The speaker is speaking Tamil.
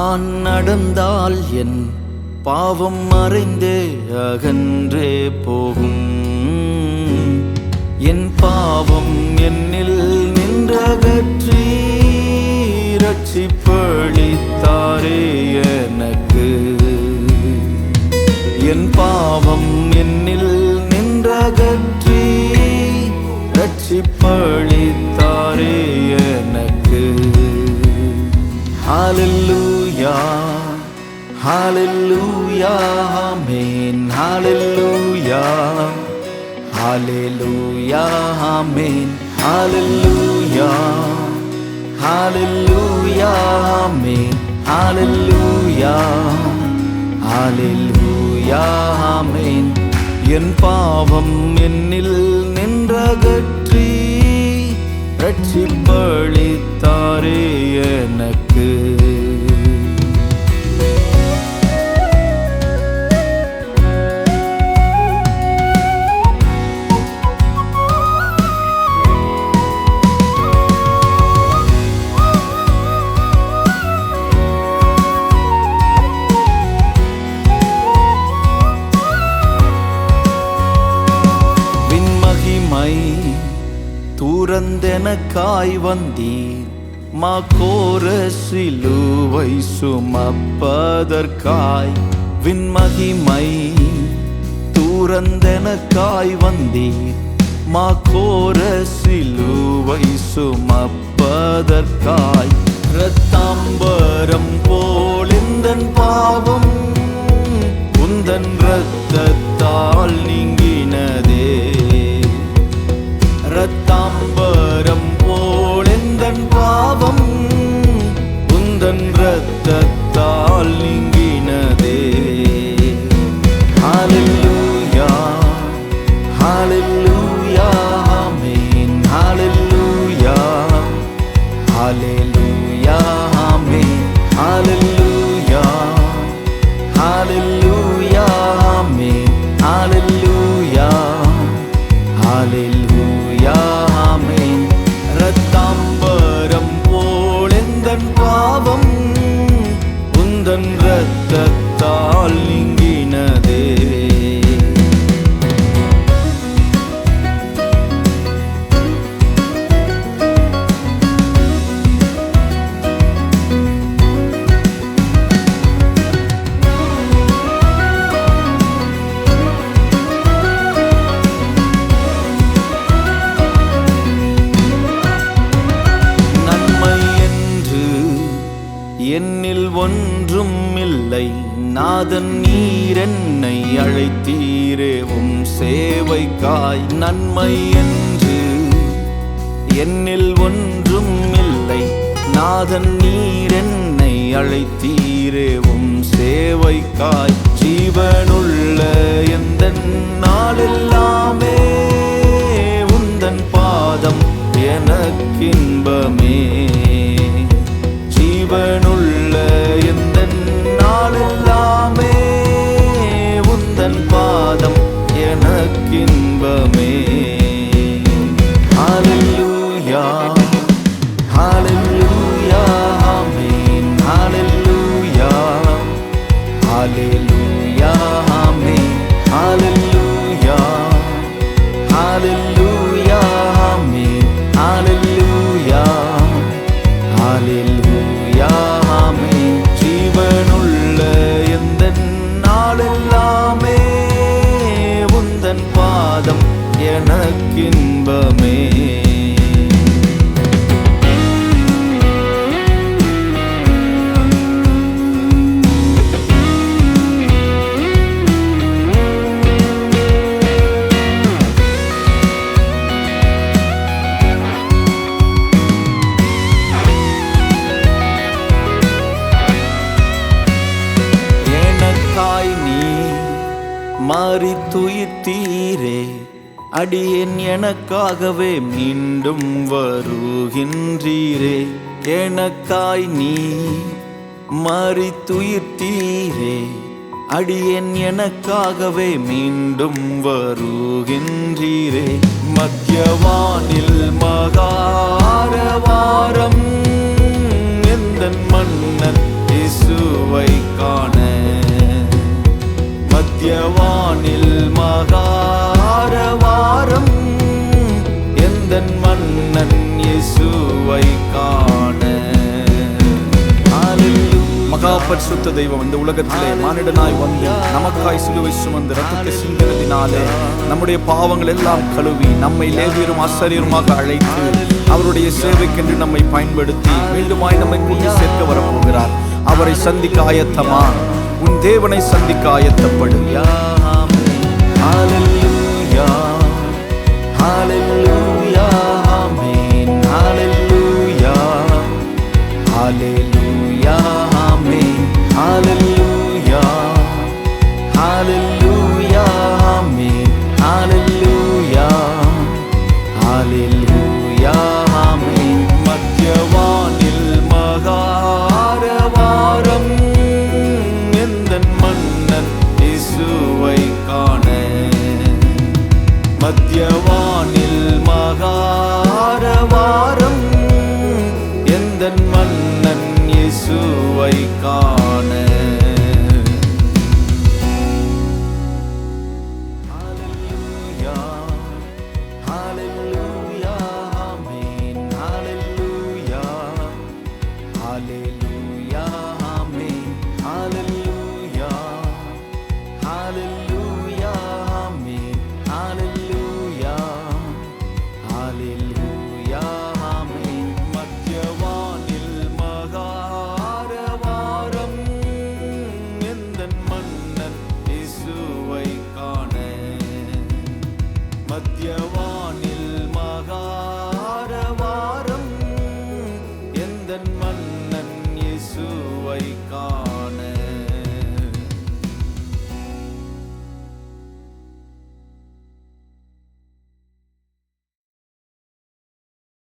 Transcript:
நான் நடந்தால் என் பாவம் மறைந்தே அகன்றே போகும். என் பாவம் என்னில் நின்றகற்றி ரட்சிப்பளித்தாரே எனக்கு. என் பாவம் என்னில் நின்றகற்றி ரட்சிப்பளித்தாரே எனக்கு. ஆலில் ஹalleluya amen hallelujah hallelujah amen hallelujah hallelujah amen hallelujah hallelujah amen என் பாவம் என்னில் நின்றகற்றி ரட்சிப்பளித்தாரே எனக்கு பிறந்தெனக்காய் வந்தீர். மா கோர சிலுவை சுமப்பதற்காய் விண்மகிமை தூரந்தெனக்காய் வந்தீர். மா கோர சிலுவை சுமப்பதற்காய் ரத்தாம்பரம் போலிந்தன் பாவம் ஹalleluya இல்லை. நாதன் நீர் என்னை அழைத்தீரே. உம் சேவைக்காய் நன்மை என்று. என்னில் ஒன்றும் இல்லை. நாதன் நீர் என்னை அழைத்தீரே. உம் சேவைக்காய் ஜீவன் மாறி துயித்தீரே அடியேன் எனக்காகவே மீண்டும் வருகின்றீரே. எனக்காய் நீ மாறி துயித்தீரே அடியேன் எனக்காகவே மீண்டும் வருகின்றீரே. மத்தியவானில் மகாரவாரம் பரிசுத்த தெய்வம் இந்த உலகத்திலே மானிடனாய் வந்து நமக்காய் சிலுவை சுமந்து ரத்தத்தை சிந்தினதினாலே நம்முடைய பாவங்கள் எல்லாம் கழுவி நம்மை லேவியரும் ஆசிரியருமாக அழைத்து அவருடைய சேவைக்கென்று நம்மை பயன்படுத்தி மீண்டுமாய் நம்மை கூட்டி சேர்க்க வரப்போகிறார். அவரை சந்திக்க ஆயத்தமா? உன் தேவனை சந்திக்க ஆயத்தப்படு Hallelujah.